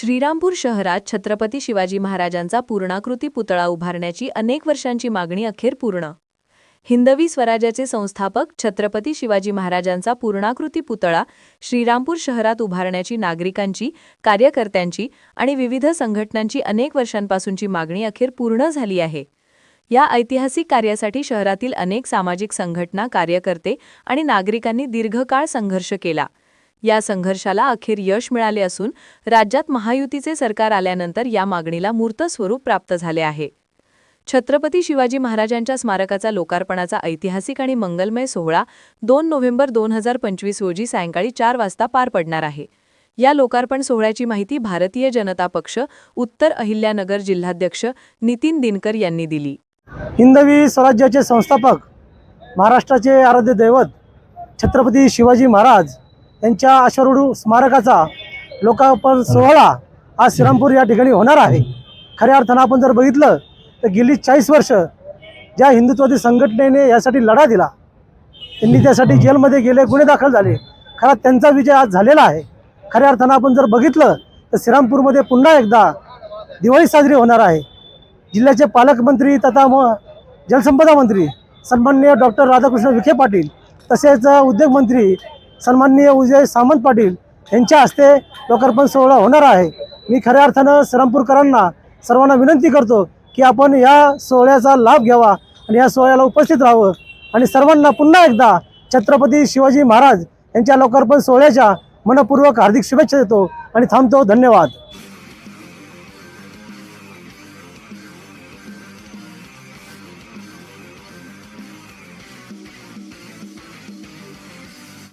श्रीरामपूर शहरात छत्रपती शिवाजी महाराजांचा पूर्णाकृती पुतळा उभारण्याची अनेक वर्षांची मागणी अखेर पूर्ण. हिंदवी स्वराज्याचे संस्थापक छत्रपती शिवाजी महाराजांचा पूर्णाकृती पुतळा श्रीरामपूर शहरात उभारण्याची नागरिकांची कार्यकर्त्यांची आणि विविध संघटनांची अनेक वर्षांपासूनची मागणी अखेर पूर्ण झाली आहे. या ऐतिहासिक कार्यासाठी शहरातील अनेक सामाजिक संघटना कार्यकर्ते आणि नागरिकांनी दीर्घकाळ संघर्ष केला. या संघर्षाला अखेर यश मिळाले असून राज्यात महायुतीचे सरकार आल्यानंतर या मागणीला मूर्त स्वरूप प्राप्त झाले आहे. छत्रपती शिवाजी महाराजांच्या स्मारकाचा लोकार्पणाचा ऐतिहासिक आणि मंगलमय सोहळा दोन नोव्हेंबर दोन हजार पंचवीस रोजी सायंकाळी चार वाजता पार पडणार आहे. या लोकार्पण सोहळ्याची माहिती भारतीय जनता पक्ष उत्तर अहिल्यानगर जिल्हाध्यक्ष नितीन दिनकर यांनी दिली. हिंदवी स्वराज्याचे संस्थापक महाराष्ट्राचे आराध्य दैवत छत्रपती शिवाजी महाराज त्यांच्या अश्वरूढ स्मारकाचा लोकार्पण सोहळा आज श्रीरामपूर या ठिकाणी होणार आहे. खऱ्या अर्थानं आपण जर बघितलं तर गेली चाळीस वर्ष ज्या हिंदुत्वादी संघटनेने यासाठी लढा दिला त्यांनी त्यासाठी जेलमध्ये गेले गुन्हे दाखल झाले खरा त्यांचा विजय आज झालेला आहे. खऱ्या अर्थानं आपण जर बघितलं तर श्रीरामपूरमध्ये पुन्हा एकदा दिवाळी साजरी होणार आहे. जिल्ह्याचे पालकमंत्री तथा म जलसंपदा मंत्री सन्माननीय डॉक्टर राधाकृष्ण विखे पाटील तसेच उद्योगमंत्री सन्माननीय उदय सामंत पाटील यांच्या हस्ते लोकार्पण सोहळा होणार आहे. मी खऱ्या अर्थानं श्रमपूरकरांना सर्वांना विनंती करतो की आपण या सोहळ्याचा लाभ घ्यावा आणि या सोहळ्याला उपस्थित राहावं. आणि सर्वांना पुन्हा एकदा छत्रपती शिवाजी महाराज यांच्या लोकार्पण सोहळ्याच्या मनपूर्वक हार्दिक शुभेच्छा देतो आणि थांबतो. धन्यवाद.